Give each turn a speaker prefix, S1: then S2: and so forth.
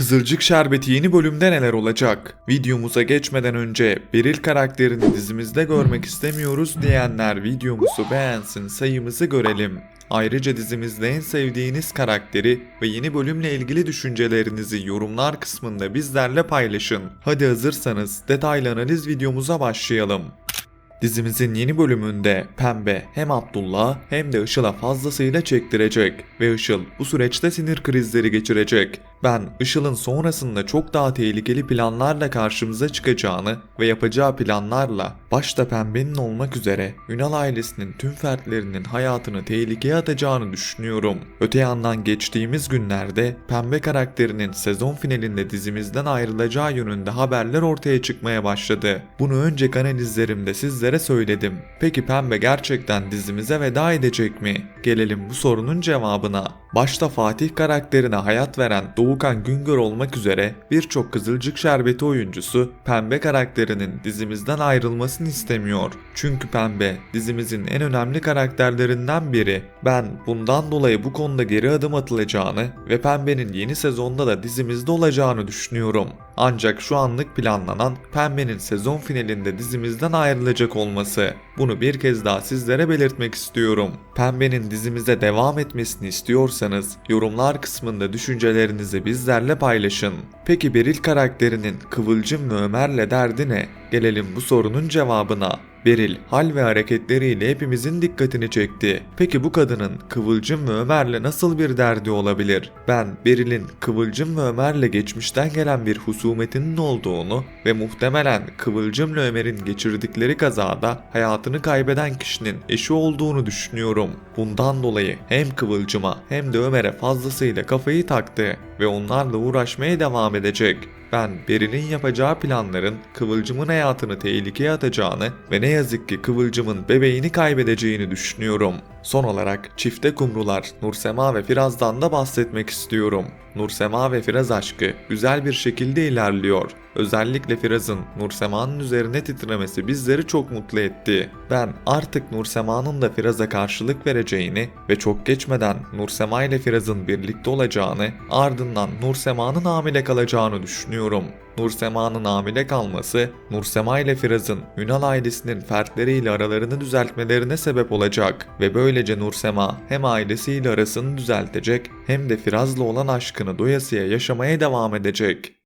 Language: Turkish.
S1: Kızılcık Şerbeti yeni bölümde neler olacak? Videomuza geçmeden önce Beril karakterini dizimizde görmek istemiyoruz diyenler videomuzu beğensin sayımızı görelim. Ayrıca dizimizde en sevdiğiniz karakteri ve yeni bölümle ilgili düşüncelerinizi yorumlar kısmında bizlerle paylaşın. Hadi hazırsanız detaylı analiz videomuza başlayalım. Dizimizin yeni bölümünde Pembe hem Abdullah hem de Işıl'a fazlasıyla çektirecek ve Işıl bu süreçte sinir krizleri geçirecek. Ben Işıl'ın sonrasında çok daha tehlikeli planlarla karşımıza çıkacağını ve yapacağı planlarla başta Pembe'nin olmak üzere Ünal ailesinin tüm fertlerinin hayatını tehlikeye atacağını düşünüyorum. Öte yandan geçtiğimiz günlerde Pembe karakterinin sezon finalinde dizimizden ayrılacağı yönünde haberler ortaya çıkmaya başladı. Bunu önceki analizlerimde sizlere söyledim. Peki Pembe gerçekten dizimize veda edecek mi? Gelelim bu sorunun cevabına. Başta Fatih karakterine hayat veren Doğukan Güngör olmak üzere birçok Kızılcık Şerbeti oyuncusu Pembe karakterinin dizimizden ayrılmasını istemiyor. Çünkü Pembe dizimizin en önemli karakterlerinden biri. Ben bundan dolayı bu konuda geri adım atılacağını ve Pembe'nin yeni sezonda da dizimizde olacağını düşünüyorum. Ancak şu anlık planlanan Pembe'nin sezon finalinde dizimizden ayrılacak olması. Bunu bir kez daha sizlere belirtmek istiyorum. Pembe'nin dizimize devam etmesini istiyorsanız yorumlar kısmında düşüncelerinizi bizlerle paylaşın. Peki Beril karakterinin Kıvılcım ve Ömer'le derdi ne? Gelelim bu sorunun cevabına. Beril hal ve hareketleriyle hepimizin dikkatini çekti. Peki bu kadının Kıvılcım ve Ömer'le nasıl bir derdi olabilir? Ben Beril'in Kıvılcım ve Ömer'le geçmişten gelen bir husumetinin olduğunu ve muhtemelen Kıvılcım ve Ömer'in geçirdikleri kazada hayatını kaybeden kişinin eşi olduğunu düşünüyorum. Bundan dolayı hem Kıvılcım'a hem de Ömer'e fazlasıyla kafayı taktı ve onlarla uğraşmaya devam edecek. Ben Beril'in yapacağı planların Kıvılcım'ın hayatını tehlikeye atacağını ve ne yazık ki Kıvılcım'ın bebeğini kaybedeceğini düşünüyorum. Son olarak çifte kumrular Nursema ve Firaz'dan da bahsetmek istiyorum. Nursema ve Firaz aşkı güzel bir şekilde ilerliyor. Özellikle Firaz'ın Nursema'nın üzerine titremesi bizleri çok mutlu etti. Ben artık Nursema'nın da Firaz'a karşılık vereceğini ve çok geçmeden Nursema ile Firaz'ın birlikte olacağını ardından Nursema'nın hamile kalacağını düşünüyorum. Nursema'nın hamile kalması, Nursema ile Firaz'ın Ünal ailesinin fertleriyle aralarını düzeltmelerine sebep olacak ve böylece Nursema hem ailesiyle arasını düzeltecek hem de Firaz'la olan aşkını doyasıya yaşamaya devam edecek.